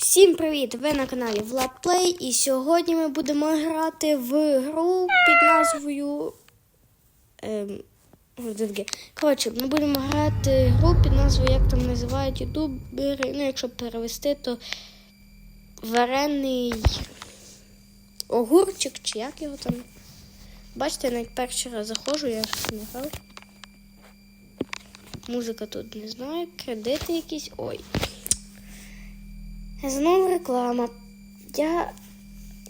Всім привіт! Ви на каналі Влад Плей і сьогодні ми будемо грати в гру під назвою. Ем? Коротше, ми будемо грати гру під назвою, як там називають ютубери. Ну, якщо перевести, то варений огурчик, чи як його там. Бачите, я навіть перший раз заходжу, я ще не грав. Музика тут не знаю, кредити якісь. Ой. Знову реклама. Я,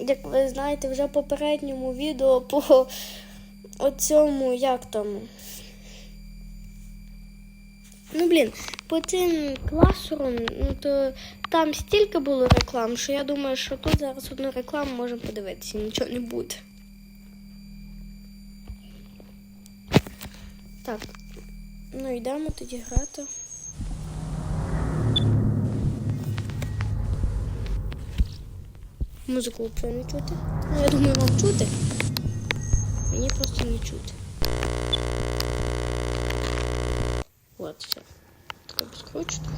як ви знаєте, вже в попередньому відео по оцьому, як там. Ну, блін, по цим класорам, ну то там стільки було реклам, що я думаю, що тут зараз одну рекламу можемо подивитися, нічого не буде. Так, ну йдемо тоді грати. Музику взагалі не чути. Ну, я думаю, вам чути. Мені просто не чути. От, все. Скручити.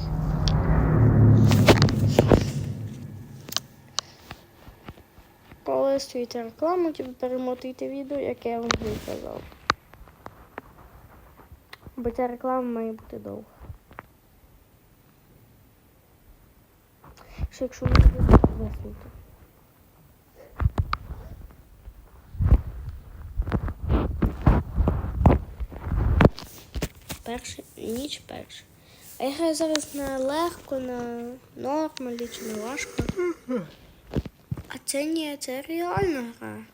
Коли стоїте рекламу, типу перемотуйте відео, яке я вам казав. Бо ця реклама має бути довга. Що якщо не буде виснути. Перша ніч перша. А я граю зараз на легко, на нормалі чи на важко. А це ні, це реальна гра.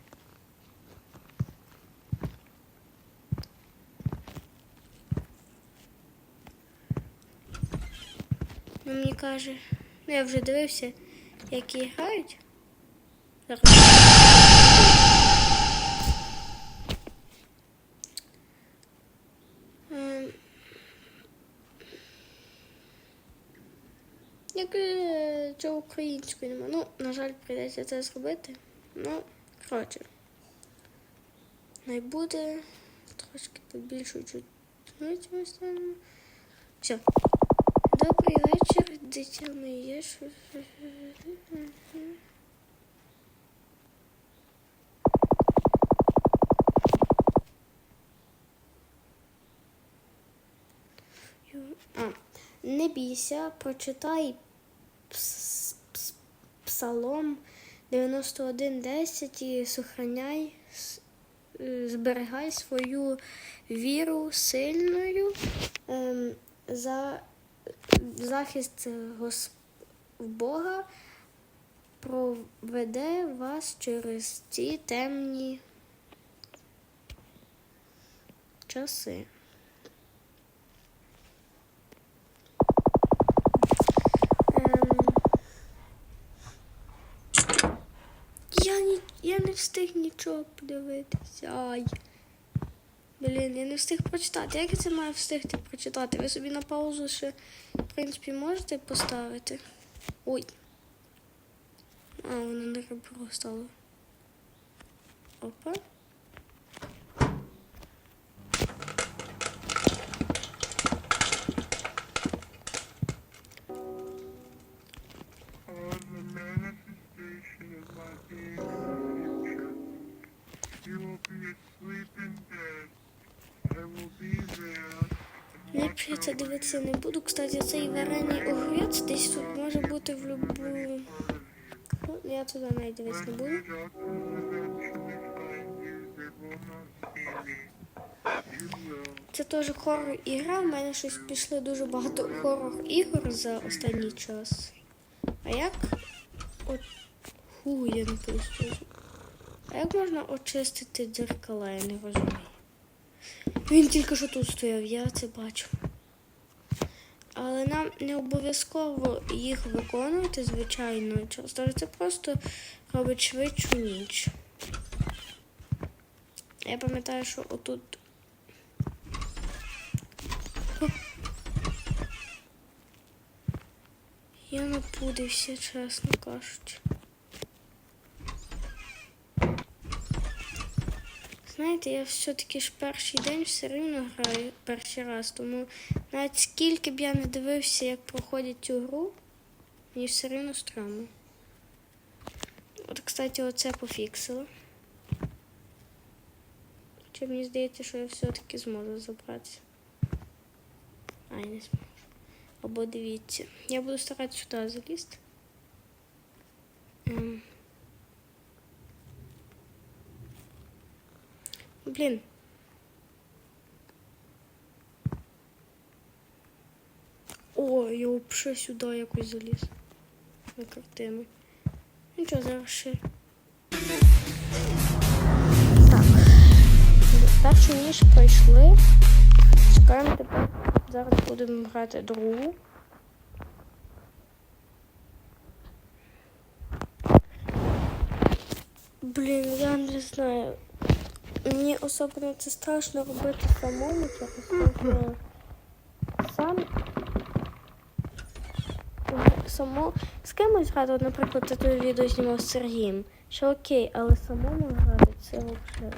Ну, мені каже, ну я вже дивився, які грають. Ем, Як е, цього української нема. Ну, на жаль, прийдеться це зробити. Ну, коротше. Найбуде трошки побільшу чуть. Все. Добрий вечір, дитя моє. А, не бійся, прочитай псалом 91.10 і сохраняй, е, зберігай свою віру сильною ем, за захист Бога проведе вас через ці темні часи. Встиг нічого подивитися. Ай. Блін, я не встиг прочитати. Як я це маю встигти прочитати? Ви собі на паузу ще, в принципі, можете поставити. Ой. А, воно не ребро стало. Опа. Це дивитися не буду, кстати, цей варений огурець десь тут може бути в любу. Ну, Я туди навіть дивитися не буду. Це теж хоррор ігра. У мене щось пішли дуже багато хоррор ігор за останній час. А як. От... Фу, я не пустю. А як можна очистити дзеркала, я не розумію. Він тільки що тут стояв, я це бачу. Але нам не обов'язково їх виконувати, звичайно, часто. Це просто робить швидшу ніч. Я пам'ятаю, що отут Я напудився, чесно кажучи. Знаєте, я все-таки ж перший день все рівно граю перший раз, тому навіть скільки б я не дивився, як проходять цю гру, Мені все рівно странно. От, кстати, оце пофіксили. Хоча мені здається, що я все-таки зможу забратися. Ай, не зможу. Або дивіться. Я буду старатися сюди залізти. Ем. Блін. О, я взагалі сюди якось заліз. На картину. Нічого, зараз ще. Так. Першу ніж пройшли. Чекаємо тепер. Зараз будемо грати другу. Блін, я не знаю. Мені особливо це страшно робити самому через те, що сам само з кимось грати, наприклад, я відео знімав з Сергієм. Що окей, але самому грати це взагалі.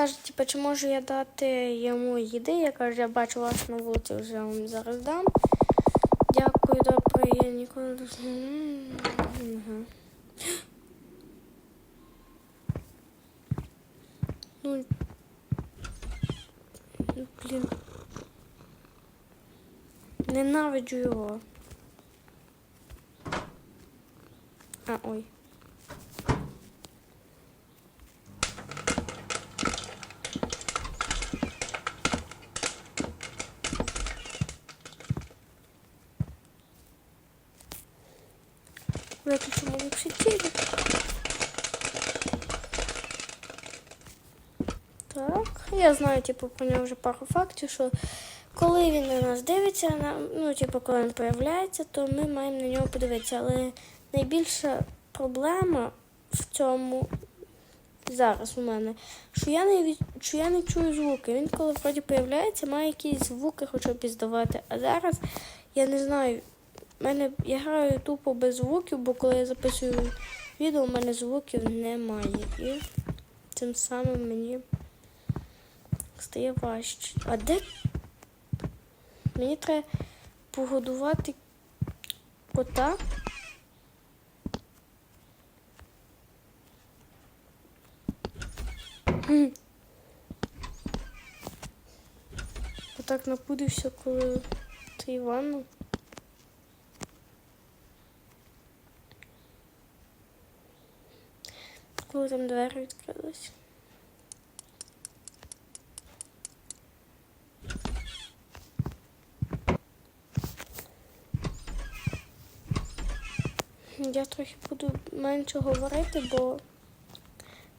Каже, типу, чи можу я дати йому їди? Я кажу, я бачу вас на вулиці, вже вам зараз дам. Дякую, добре, я ніколи не. Ну, ну, блін. Ненавиджу його. А, ой. Виключимо ліпше телек. Так, я знаю, типу, про нього вже пару фактів, що коли він на нас дивиться, ну, типу, коли він появляється, то ми маємо на нього подивитися. Але найбільша проблема в цьому зараз у мене, що я не що я не чую звуки. Він коли вроді появляється, має якісь звуки хоча б здавати. А зараз я не знаю. Мене я граю тупо без звуків, бо коли я записую відео, у мене звуків немає. І тим самим мені стає важче. А де? Мені треба погодувати кота. Отак напудився, коли ти Івану. Коли там двері відкрились. Я трохи буду менше говорити, бо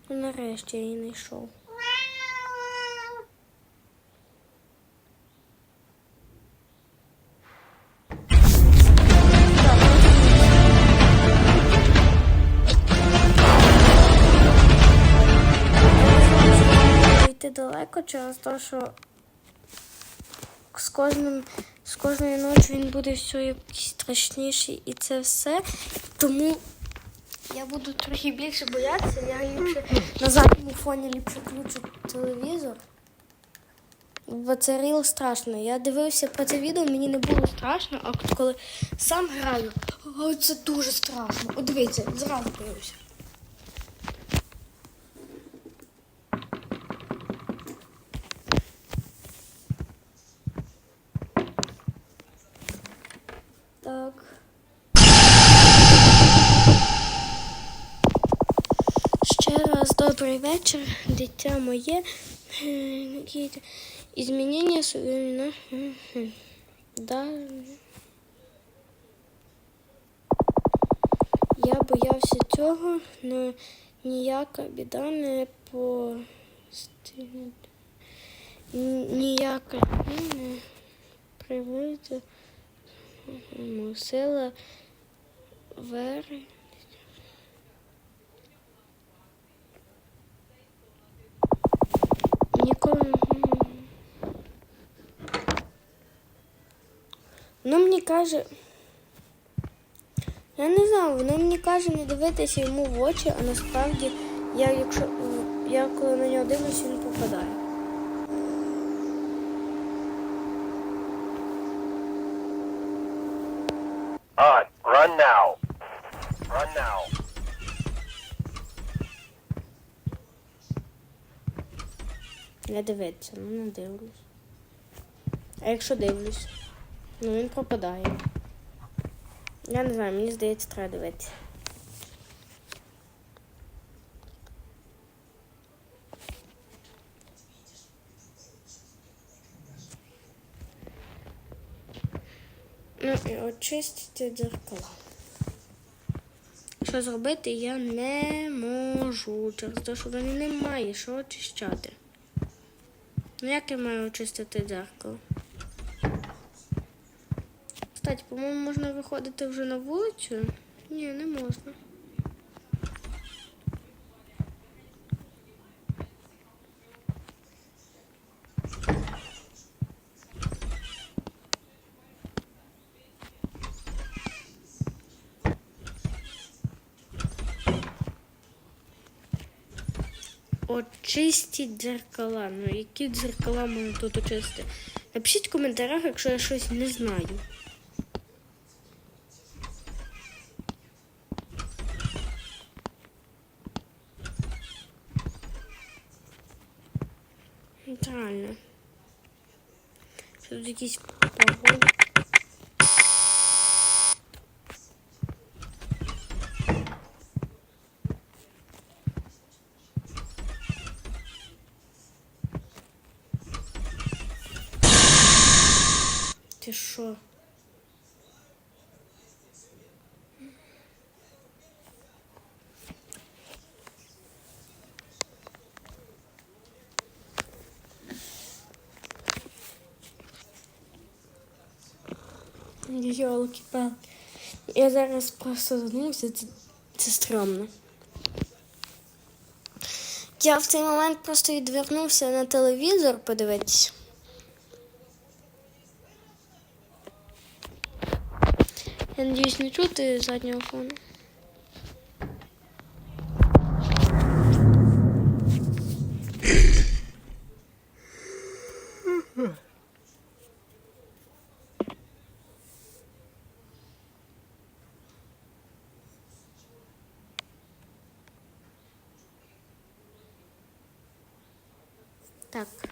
нарешті я її знайшов. Далеко через те, що з кожним з кожною ночі він буде все якийсь страшніший і це все. Тому я буду трохи більше боятися, я ліпше на задньому фоні ліпше включу телевізор. Бо це ріл страшно. Я дивився про це відео, мені не було страшно, а коли сам граю, о, це дуже страшно. От дивіться, зразу дивився. Так. Ще раз добрий вечір, дитя моє. Е, Які Ізмінення. Да. Я боявся цього, але ніяка біда не по ніяка не приведе сила вери. Ніколи. Ну, мені каже. Я не знаю, воно мені каже не дивитися йому в очі, а насправді я, якщо я коли на нього дивлюсь, він попадає. Я дивиться, ну не дивлюсь. А якщо дивлюсь, ну він пропадає. Я не знаю, мені здається, треба дивитися. Ну і очистити дзеркала. Що зробити я не можу. Через те, що в мене немає що очищати. Ну як я маю очистити дзеркало? Кстати, по-моєму, можна виходити вже на вулицю? Ні, не можна. Очистіть дзеркала. Ну, які дзеркала можна тут очистити? Напишіть в коментарях, якщо я щось не знаю. Реально. Тут якісь погони? Ти що? Йолки палки Я зараз просто задумався, це, це стрьомно. Я в цей момент просто відвернувся на телевізор подивитися. Я надіюсь, не чути заднього фону. Так.